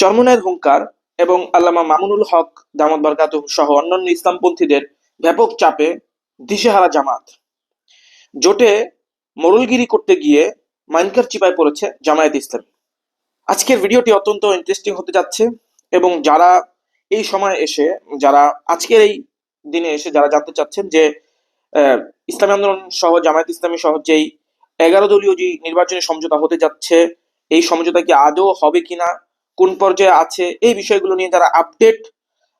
চরমনের হুঙ্কার এবং আল্লামা মামুনুল হক দামদ বরকাত সহ অন্যান্য ইসলামপন্থীদের ব্যাপক চাপে দিশেহারা জামাত। জোটে মোড়লগিরি করতে গিয়ে মাইনকার চিপায় পড়েছে জামায়াত ইসলাম। আজকের ভিডিওটি অত্যন্ত ইন্টারেস্টিং হতে যাচ্ছে এবং যারা এই সময় এসে, যারা আজকের এই দিনে এসে যারা জানতে চাচ্ছেন যে ইসলামী আন্দোলন সহ, জামায়াত ইসলামী সহ যেই এগারো দলীয় যে নির্বাচনী সমঝোতা হতে যাচ্ছে, এই সমঝোতা কি আদৌ হবে কিনা কোন পর্যায়ে আছে, এই বিষয়গুলো নিয়ে যারা আপডেট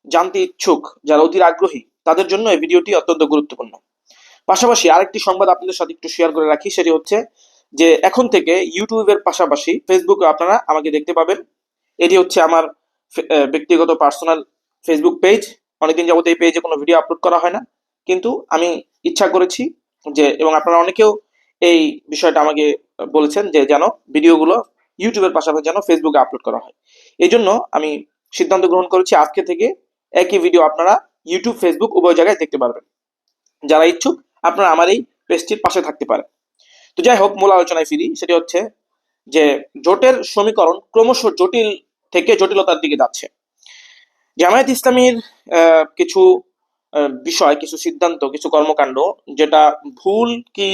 জানতে ইচ্ছুক, যারা অধীর আগ্রহী, তাদের জন্য এই ভিডিওটি অত্যন্ত গুরুত্বপূর্ণ। পাশাপাশি আরেকটি সংবাদ আপনাদের সাথে একটু শেয়ার করে রাখি, সেটি হচ্ছে যে এখন থেকে ইউটিউবের পাশাপাশি ফেসবুকে আপনারা আমাকে দেখতে পাবেন। এটি হচ্ছে আমার ব্যক্তিগত পার্সোনাল ফেসবুক পেজ অনেকদিন যাবত এই পেজে কোনো ভিডিও আপলোড করা হয় না। কিন্তু আমি ইচ্ছা করেছি যে, এবং আপনারা অনেকেও এই বিষয়টা আমাকে বলেছেন যে, যেন ভিডিওগুলো ইউটিউবের পাশাপাশি যেন ফেসবুকে আপলোড করা হয়। এই জন্য আমি সিদ্ধান্ত গ্রহণ করেছি আজকে থেকে একই ভিডিও আপনারা ইউটিউব ফেসবুক উভয় জায়গায় দেখতে পারবেন। যারা ইচ্ছুক, আপনারা আমার এই পেজটির পাশে থাকতে পারেন। তো যাই হোক, মূল আলোচনায় ফিরি। সেটি হচ্ছে যে জোটের সমীকরণ ক্রমশ জটিল থেকে জটিলতার দিকে যাচ্ছে। জামায়াত ইসলামীর কিছু বিষয়, কিছু সিদ্ধান্ত, কিছু কর্মকাণ্ড, যেটা ভুল কি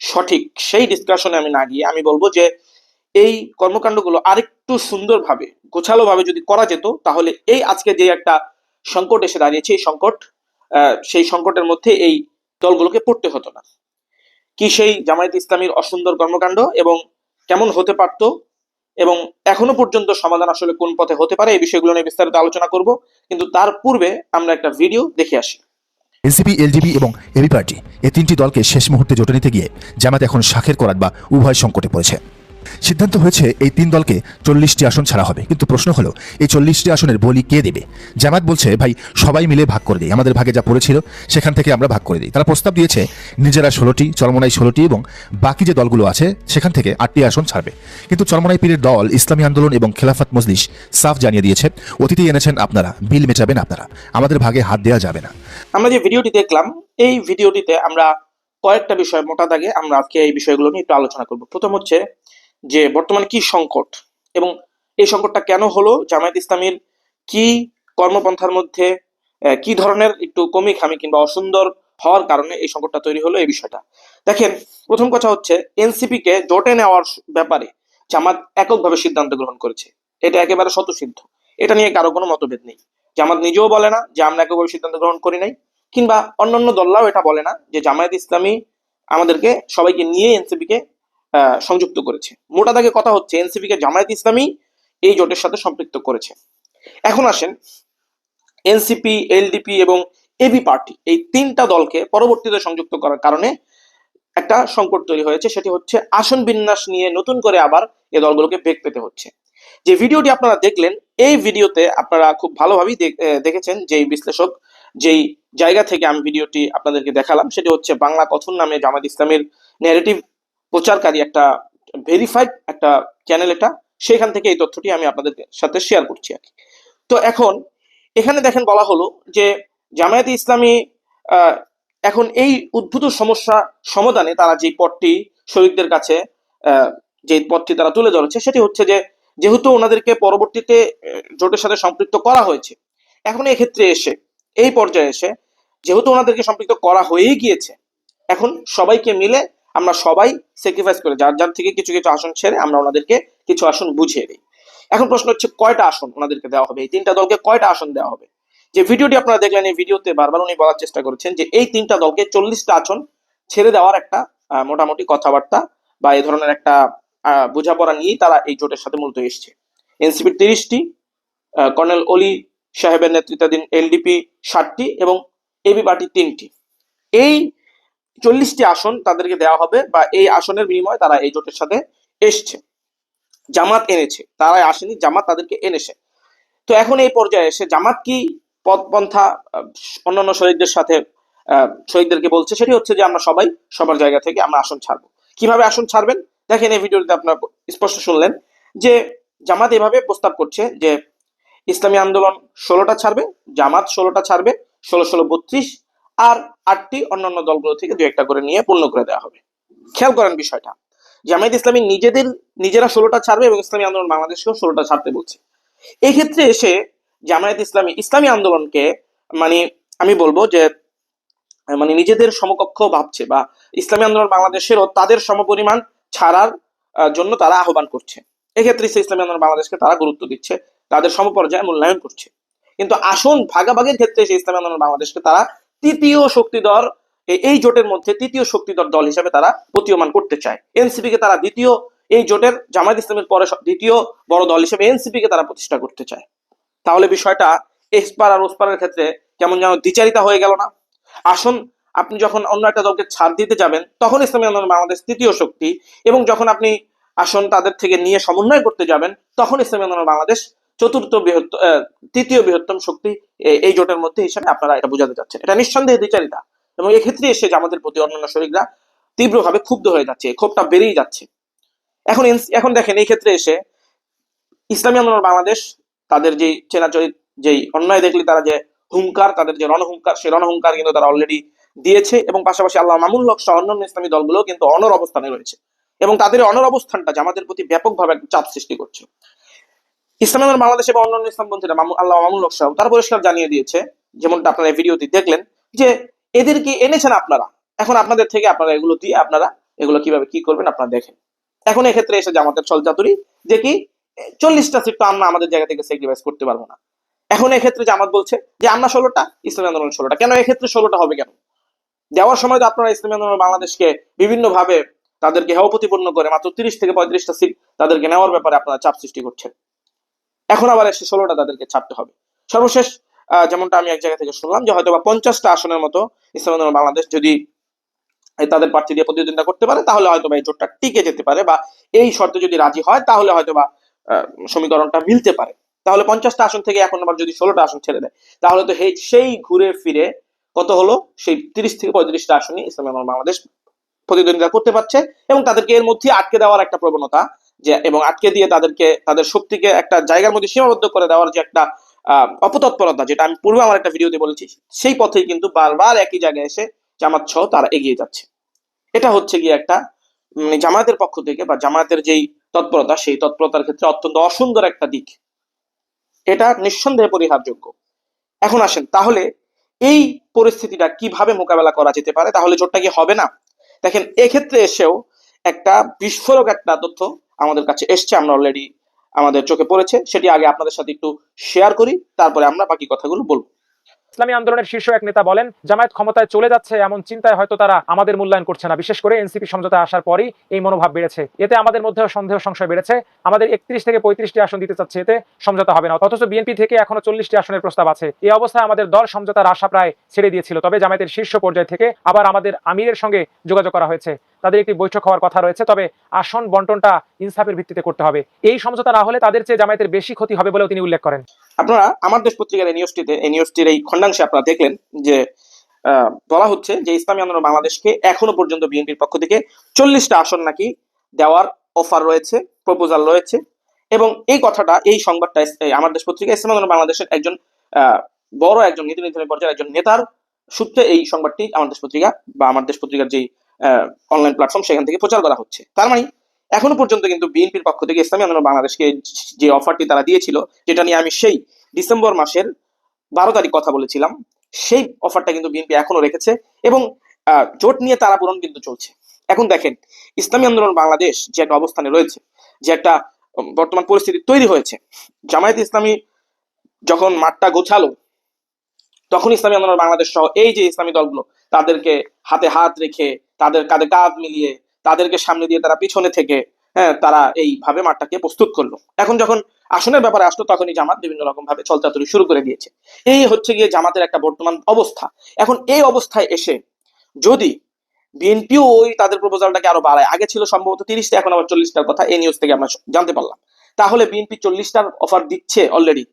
সঠিক, সেই ডিসকাশনে আমি না গিয়ে আমি বলব যে এই কর্মকাণ্ডগুলো আরেকটু সুন্দরভাবে, গোছালোভাবে যদি করা যেত, তাহলে এই আজকে যে একটা সংকট এসে দাঁড়িয়েছে, এই সংকট সেই সংকটের মধ্যে এই দলগুলোকে পড়তে হতো না। কি সেই জামায়াত ইসলামীর অসুন্দর কর্মকাণ্ড এবং কেমন হতে পারতো এবং এখনও পর্যন্ত সমাধান আসলে কোন পথে হতে পারে, এই বিষয়গুলো নিয়ে বিস্তারিত আলোচনা করব। কিন্তু তার পূর্বে আমরা একটা ভিডিও দেখে আসি। এনসিপি এলডিপি এবং এবি পার্টি এই তিনটি দলকে শেষ মুহূর্তে জোটে নিতে গিয়ে জামাত এখন শাখের করাত বা উভয় সংকটে পড়েছে। সিদ্ধান্ত হয়েছে এই তিন দলকে চল্লিশটি আসন ছাড়া হবে। কিন্তু প্রশ্ন হলো, এই চল্লিশটি আসনের বলি কে দেবে? জামাত বলছে, ভাই, সবাই মিলে ভাগ করে দিই। আমাদের ভাগে যা পড়েছিল, সেখান থেকে আমরা ভাগ করে দিই। তারা প্রস্তাব দিয়েছে, নিজেরা ষোলোটি, চরমনাই ষোলোটি এবং বাকি যে দলগুলো আছে, সেখান থেকে আটটি আসন ছাড়বে। কিন্তু চরমনাই পীরের দল, ইসলামী আন্দোলন এবং খেলাফত মজলিস সাফ জানিয়ে দিয়েছে অতীতে এনেছেন আপনারা, বিল মেটাবেন আপনারা। আমাদের ভাগে হাত দেওয়া যাবে না। আমরা যে ভিডিওটি দেখলাম, এই ভিডিওটিতে আমরা কয়েকটা বিষয় মোটা দাগে আমরা আজকে এই বিষয়গুলো নিয়ে একটু আলোচনা করব। প্রথম হচ্ছে যে বর্তমানে কি সংকট এবং এই সংকটটা কেন হলো, জামায়াত ইসলামীর কি কর্মপন্থার মধ্যে কি ধরনের একটু কমি খামি কিংবা অসুন্দর হওয়ার কারণে এই সংকটটা তৈরি হলো এই বিষয়টা? দেখেন, প্রথম কথা হচ্ছে এনসিপি কে জোটে নেওয়ার ব্যাপারে জামাত এককভাবে সিদ্ধান্ত গ্রহণ করেছে। এটা একেবারে শতসিদ্ধ এটা নিয়ে কারও কোনো মতভেদ নেই। জামাত নিজেও বলে না যে আমরা এককভাবে সিদ্ধান্ত গ্রহণ করি নাই, কিংবা অন্যান্য দলরাও এটা বলে না যে জামায়াত ইসলামী আমাদেরকে সবাইকে নিয়ে এনসিপি কে সংযুক্ত করেছে। মোটা দাগে কথা হচ্ছে, এনসিপি কে জামায়াত ইসলামী এই জোটের সাথে সম্পৃক্ত করেছে। এখন আসেন, এনসিপি, এলডিপি এবং এবি পার্টি এই তিনটা দলকে পরবর্তীতে সংযুক্ত করার কারণে একটা সংকট তৈরি হয়েছে, সেটি হচ্ছে আসন বিন্যাস নিয়ে নতুন করে আবার এ দলগুলোকে বেগ পেতে হচ্ছে। যে ভিডিওটি আপনারা দেখলেন, এই ভিডিওতে আপনারা খুব ভালোভাবেই দেখ- দেখেছেন যে বিশ্লেষক যেই জায়গা থেকে আমি ভিডিওটি আপনাদেরকে দেখালাম, সেটি হচ্ছে বাংলা কথন নামে জামাত ইসলামের ন্যারেটিভ প্রচারকারী একটা ভেরিফাইড একটা চ্যানেল এটা সেখান থেকে এই তথ্যটি আমি আপনাদের সাথে শেয়ার করছি আর কি। তো এখন এখানে দেখেন বলা হলো যে জামায়াতে ইসলামী এখন এই উদ্ভূত সমস্যা সমাধানে তারা যে পথটি শহীদদের কাছে যে পথটি তারা তুলে ধরেছে সেটি হচ্ছে যে যেহেতু ওনাদেরকে পরবর্তীতে জোটের সাথে সম্পৃক্ত করা হয়েছে, এখন এক্ষেত্রে এসে, এই পর্যায়ে এসে যেহেতু ওনাদেরকে সম্পৃক্ত করা হয়েই গিয়েছে, এখন সবাইকে মিলে আমরা সবাই স্যাক্রিফাইস করে, যার যার থেকে কিছু কিছু আসন ছেড়ে আমরা ওনাদেরকে কিছু আসন বুঝিয়ে দিই। এখন প্রশ্ন হচ্ছে, কয়টা আসন ওনাদেরকে দেওয়া হবে? এই তিনটা দলকে কয়টা আসন দেওয়া হবে? যে ভিডিওটি আপনারা দেখলেন, এই ভিডিওতে বারবার উনি বলার চেষ্টা করেছেন যে এই তিনটা দলকে চল্লিশটা আসন ছেড়ে দেওয়ার একটা মোটামুটি কথাবার্তা বা এই ধরনের একটা বোঝাপড়া নিয়েই তারা এই জোটের সাথে মূলত এসছে। এনসিপির তিরিশটি কর্নেল অলি সাহেবের নেতৃত্বাধীন এলডিপি ষাটটি এবং এবি পার্টি তিনটি। এই চল্লিশটি আসন তাদেরকে দেওয়া হবে বা এই আসনের বিনিময়ে তারা এই জোটের সাথে এসছে। জামাত এনেছে। তারাই আসেনি, জামাত তাদেরকে এনেছে। তো এখন এই পর্যায়ে এসে জামাত কি পথপন্থা অন্যান্য শহীদদের সাথে শহীদদেরকে বলছে সেটি হচ্ছে যে আমরা সবাই সবার জায়গা থেকে আমরা আসন ছাড়বো। কীভাবে আসন ছাড়বেন? দেখেন এই ভিডিওতে আপনার স্পষ্ট শুনলেন যে জামাত এভাবে প্রস্তাব করছে যে ইসলামী আন্দোলন ষোলোটা ছাড়বে, জামাত ষোলোটা ছাড়বে, ষোলো ষোলো বত্রিশ আর আটটি অন্যান্য দলগুলো থেকে দু একটা করে নিয়ে পূর্ণ করে দেওয়া হবে। খেয়াল করেন বিষয়টা। জামায়াত ইসলামী নিজেদের, নিজেরা ষোলোটা ছাড়বে এবং ইসলামী আন্দোলন বাংলাদেশকেও ষোলোটা ছাড়তে বলছে। এই ক্ষেত্রে এসে জামায়াত ইসলামী ইসলামী আন্দোলনকে মানে আমি বলব যে মানে নিজেদের সমকক্ষ ভাবছে বা ইসলামী আন্দোলন বাংলাদেশেরও তাদের সমপরিমাণ ছাড়ার জন্য তারা আহ্বান করছে। এক্ষেত্রে সে ইসলামী আন্দোলন বাংলাদেশকে তারা গুরুত্ব দিচ্ছে, তাদের সমপর্যায়ে মূল্যায়ন করছে। কিন্তু আসন ভাগাভাগির ক্ষেত্রে সে ইসলামী আন্দোলন বাংলাদেশকে তারা তৃতীয় শক্তিধর এই জোটের মধ্যে তৃতীয় শক্তিধর দল হিসেবে তারা প্রতীয়মান করতে চায়। এনসিপি কে তারা দ্বিতীয়, এই জোটের জামায়াত ইসলামের পরে দ্বিতীয় বড় দল হিসেবে এনসিপি কে তারা প্রতিষ্ঠা করতে চায়। তাহলে বিষয়টা এসপার আর ওসপারের ক্ষেত্রে কেমন যেন দ্বিচারিতা হয়ে গেল না? আসুন, আপনি যখন অন্য একটা দলকে ছাড় দিতে যাবেন, তখন ইসলামী আন্দোলন বাংলাদেশ তৃতীয় শক্তি এবং যখন আপনি আসন তাদের থেকে নিয়ে সমন্বয় করতে যাবেন, তখন ইসলামী আন্দোলন বাংলাদেশ চতুর্থ বৃহত্তম তৃতীয় বৃহত্তম শক্তি এই জোটের মধ্যে হিসেবে আপনারা এটা বোঝাতে চাচ্ছেন। এটা নিঃসন্দেহে দ্বিচারিতা। এবং এক্ষেত্রে এসে যে আমাদের প্রতি অন্যান্য শরীররা তীব্রভাবে ক্ষুব্ধ হয়ে যাচ্ছে ক্ষোভটা বেড়েই যাচ্ছে। এখন এখন দেখেন, এই ক্ষেত্রে এসে ইসলামী আন্দোলন বাংলাদেশ, তাদের যে চেনাচরিত যেই অন্যায় দেখলে তারা যে হুঙ্কার তাদের যে রণহুঙ্কার সেই রণহুঙ্কার কিন্তু তারা অলরেডি দিয়েছে এবং পাশাপাশি আল্লাহ মামুল হক সহ অন্যান্য ইসলামী দলগুলো কিন্তু অনর অবস্থানে রয়েছে। এবং তাদের অনর অবস্থানটা জামাতের প্রতি ব্যাপকভাবে চাপ সৃষ্টি করছে। ইসলামী আন্দোলন বাংলাদেশ এবং অন্যান্য ইসলামপন্থীরা মামু- আল্লাহ মামুল হক তারা পরিষ্কার জানিয়ে দিয়েছে, যেমনটা আপনারা ভিডিওতে দেখলেন, যে এদেরকে এনেছেন আপনারা। এখন আপনাদের থেকে আপনারা এগুলো দিয়ে আপনারা এগুলো কীভাবে কি করবেন আপনারা দেখেন। এখন এক্ষেত্রে এসে জামাতের ছলচাতুরি, যে কি, চল্লিশটা সিট তো আমরা আমাদের জায়গা থেকে স্যাক্রিফাইস করতে পারব না। এখন এক্ষেত্রে জামাত বলছে যে, আমরা ষোলোটা, ইসলামী আন্দোলন ষোলোটা। কেন এক্ষেত্রে ষোলোটা হবে কেন? দেওয়ার সময় তো আপনারা ইসলামী আন্দোলন বাংলাদেশকে বিভিন্ন ভাবে তাদেরকে হেয় প্রতিপন্ন করে মাত্র তিরিশ থেকে পঁয়ত্রিশটা সিট তাদেরকে নেওয়ার ব্যাপারে আপনারা চাপ সৃষ্টি করছেন। এখন আবার এসে ষোলোটা তাদেরকে ছাড়তে হবে। সর্বশেষ যেমনটা আমি এক জায়গা থেকে শুনলাম যে হয়তো বা পঞ্চাশটা আসনের মতো ইসলামী বাংলাদেশ যদি তাদের প্রার্থী দিয়ে প্রতিদ্বন্দ্বিতা করতে পারে, তাহলে হয়তো বা এই জোটটা টিকে যেতে পারে বা এই শর্তে যদি রাজি হয়, তাহলে হয়তো বা সমীকরণটা মিলতে পারে। তাহলে পঞ্চাশটা আসন থেকে এখন আবার যদি ষোলোটা আসন ছেড়ে দেয়, তাহলে তো সেই ঘুরে ফিরে কত হলো? সেই তিরিশ থেকে পঁয়ত্রিশটা আসনই ইসলাম বাংলাদেশ প্রতিদ্বন্দ্বিতা করতে পারছে এবং তাদেরকে এর মধ্যে আটকে দেওয়ার একটা প্রবণতা যে, এবং আটকে দিয়ে তাদেরকে, তাদের শক্তিকে একটা জায়গার মধ্যে সীমাবদ্ধ করে দেওয়ার যে একটা অপতৎপরতা, যেটা আমি পূর্বে আমার একটা ভিডিওতে বলেছি, সেই পথেই কিন্তু বারবার একই জায়গায় এসে জামাত সহ তারা এগিয়ে যাচ্ছে। এটা হচ্ছে গিয়ে একটা জামায়াতের পক্ষ থেকে বা জামায়াতের যেই তৎপরতা, সেই তৎপরতার ক্ষেত্রে অত্যন্ত অসুন্দর একটা দিক। এটা নিঃসন্দেহে পরিহারযোগ্য। এখন আসেন, তাহলে এই পরিস্থিতিটা কীভাবে মোকাবেলা করা যেতে পারে? তাহলে জোটটা কি হবে না? দেখেন, এক্ষেত্রে এসেও একটা বিস্ফোরক একটা তথ্য আমাদের কাছে এসছে, আমরা অলরেডি আমাদের চোখে পড়েছে। সেটি আগে আপনাদের সাথে একটু শেয়ার করি, তারপরে আমরা বাকি কথাগুলো বলব। ইসলামী আন্দোলনের শীর্ষ এক নেতা বলেন, জামায়াত ক্ষমতায় চলে যাচ্ছে এমন চিন্তায় হয়তো তারা আমাদের মূল্যায়ন করছে না। বিশেষ করে এনসিপি সমঝোতায় আসার পরই এই মনোভাব বেড়েছে। এতে আমাদের মধ্যেও সন্দেহ সংশয় বেড়েছে। আমাদের একত্রিশ থেকে পঁয়ত্রিশটি আসন দিতে চাচ্ছে, এতে সমঝোতা হবে না। অথচ বিএনপি থেকে এখনও চল্লিশটি আসনের প্রস্তাব আছে। এই অবস্থায় আমাদের দল সমঝোতার আশা প্রায় ছেড়ে দিয়েছিল। তবে জামায়াতের শীর্ষ পর্যায় থেকে আবার আমাদের আমিরের সঙ্গে যোগাযোগ করা হয়েছে। তাদের একটি বৈঠক হওয়ার কথা রয়েছে, তবে আসন বন্টনটা ইনসাফের ভিত্তিতে করতে হবে। এই সমঝোতা না হলে তাদের চেয়ে জামায়াতের বেশি ক্ষতি হবে বলেও তিনি উল্লেখ করেন। আপনারা আমার দেশ পত্রিকার এই নিউজটিতে এই নিউজটির এই খণ্ডাংশে আপনারা দেখলেন যে বলা হচ্ছে যে ইসলামী আন্দোলন বাংলাদেশকে এখনও পর্যন্ত বিএনপির পক্ষ থেকে চল্লিশটা আসন নাকি দেওয়ার অফার রয়েছে প্রপোজাল রয়েছে এবং এই কথাটা, এই সংবাদটা আমার দেশ পত্রিকা ইসলামী আন্দোলন বাংলাদেশের একজন বড় একজন নীতি নির্ধারণী পর্যায়ের একজন নেতার সূত্রে এই সংবাদটি আমার দেশ পত্রিকা বা আমার দেশ পত্রিকার যেই অনলাইন প্ল্যাটফর্ম সেখান থেকে প্রচার করা হচ্ছে। তার মানে এখনও পর্যন্ত কিন্তু বিএনপির পক্ষ থেকে ইসলামী আন্দোলন বাংলাদেশকে যে অফারটি তারা দিয়েছিল, যেটা নিয়ে আমি সেই ডিসেম্বর মাসের বারো তারিখ কথা বলেছিলাম, সেই অফারটা কিন্তু বিএনপি এখনও রেখেছে এবং জোট নিয়ে তারা পূরণ কিন্তু চলছে। এখন দেখেন, ইসলামী আন্দোলন বাংলাদেশ যে একটা অবস্থানে রয়েছে, যে একটা বর্তমান পরিস্থিতি তৈরি হয়েছে, জামায়াত ইসলামী যখন মাঠটা গোছালো, তখন ইসলামী আন্দোলন বাংলাদেশ সহ এই যে ইসলামী দলগুলো, তাদেরকে হাতে হাত রেখে, তাদের কাঁধে কাঁধ মিলিয়ে তাদেরকে সামনে দিয়ে তারা পিছনে থেকে হ্যাঁ তারা এইভাবে মাঠটাকে প্রস্তুত করল। এখন যখন আসনের ব্যাপারে আসলো, তখনই জামাত বিভিন্ন রকম ভাবে চলচাতুরি শুরু করে দিয়েছে। এই হচ্ছে গিয়ে জামাতের একটা বর্তমান অবস্থা। এখন এই অবস্থায় এসে যদি বিএনপিও ওই তাদের প্রপোজালটাকে আরও বাড়ায়, আগে ছিল সম্ভবত তিরিশটা, এখন আবার চল্লিশটার কথা, এই নিউজ থেকে আমরা জানতে পারলাম। তাহলে বিএনপি চল্লিশটার অফার দিচ্ছে অলরেডি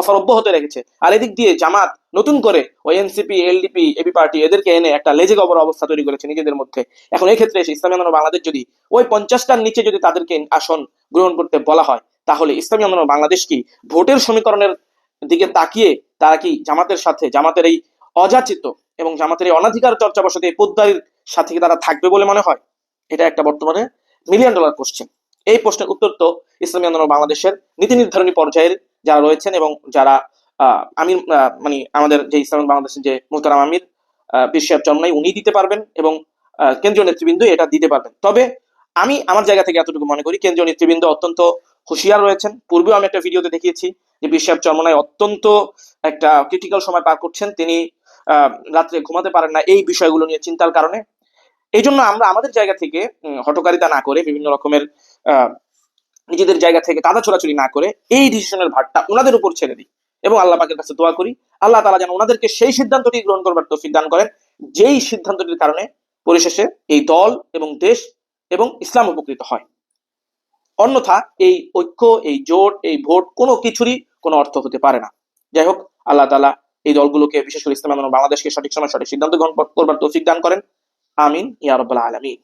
অফার রেখেছে। আর এদিক দিয়ে জামাত নতুন করে ওই এনসিপি এলডিপি এবি পার্টি এদেরকে এনে একটা লেজে গবর অবস্থা তৈরি করেছে নিজেদের মধ্যে। এখন এই ক্ষেত্রে এসে ইসলামী আন্দোলন বাংলাদেশ যদি ওই পঞ্চাশটার নিচে যদি তাদেরকে আসন গ্রহণ করতে বলা হয়, তাহলে ইসলামী আন্দোলন বাংলাদেশ কি ভোটের সমীকরণের দিকে তাকিয়ে তারা কি জামাতের সাথে, জামাতের এই অযাচিত এবং জামাতের এই অনাধিকার চর্চা বসতে এই পোদ্দারির সাথে কি তারা থাকবে বলে মনে হয়? এটা একটা বর্তমানে মিলিয়ন ডলার কোশ্চেন এই প্রশ্নের উত্তর তো ইসলামী আন্দোলন বাংলাদেশের নীতি নির্ধারণী পর্যায়ের যারা রয়েছেন এবং যারা আমির মানে আমাদের যে ইসলাম বাংলাদেশের যে মোহতারাম আমির বিশ্বের চরমাই উনি দিতে পারবেন এবং কেন্দ্রীয় নেতৃবৃন্দ এটা দিতে পারবেন। তবে আমি আমার জায়গা থেকে এতটুকু মনে করি, কেন্দ্রীয় নেতৃবৃন্দ অত্যন্ত হুঁশিয়ার রয়েছেন। পূর্বেও আমি একটা ভিডিওতে দেখিয়েছি যে বিশ্বের চরমনায় অত্যন্ত একটা ক্রিটিক্যাল সময় পার করছেন। তিনি রাত্রে ঘুমাতে পারেন না এই বিষয়গুলো নিয়ে চিন্তার কারণে। এই জন্য আমরা আমাদের জায়গা থেকে হটকারিতা না করে বিভিন্ন রকমের নিজেদের জায়গা থেকে কাদা ছোড়াছুড়ি না করে এই ডিসিশনের ভারটা ওনাদের উপর ছেড়ে দিই। এবং আল্লাহ পাকের কাছে দোয়া করি, আল্লাহ তালা যেন ওনাদেরকে সেই সিদ্ধান্তটি গ্রহণ করবার তৌফিক দান করেন, যেই সিদ্ধান্তটির কারণে পরিশেষে এই দল এবং দেশ এবং ইসলাম উপকৃত হয়। অন্যথা এই ঐক্য, এই জোট, এই ভোট কোনো কিছুরই কোনো অর্থ হতে পারে না। যাই হোক, আল্লাহ তালা এই দলগুলোকে বিশেষ করে ইসলাম এবং বাংলাদেশকে সঠিক সময় সঠিক সিদ্ধান্ত গ্রহণ করবার তৌফিক দান করেন। আমিন, ইয়া রব্বাল আলামিন।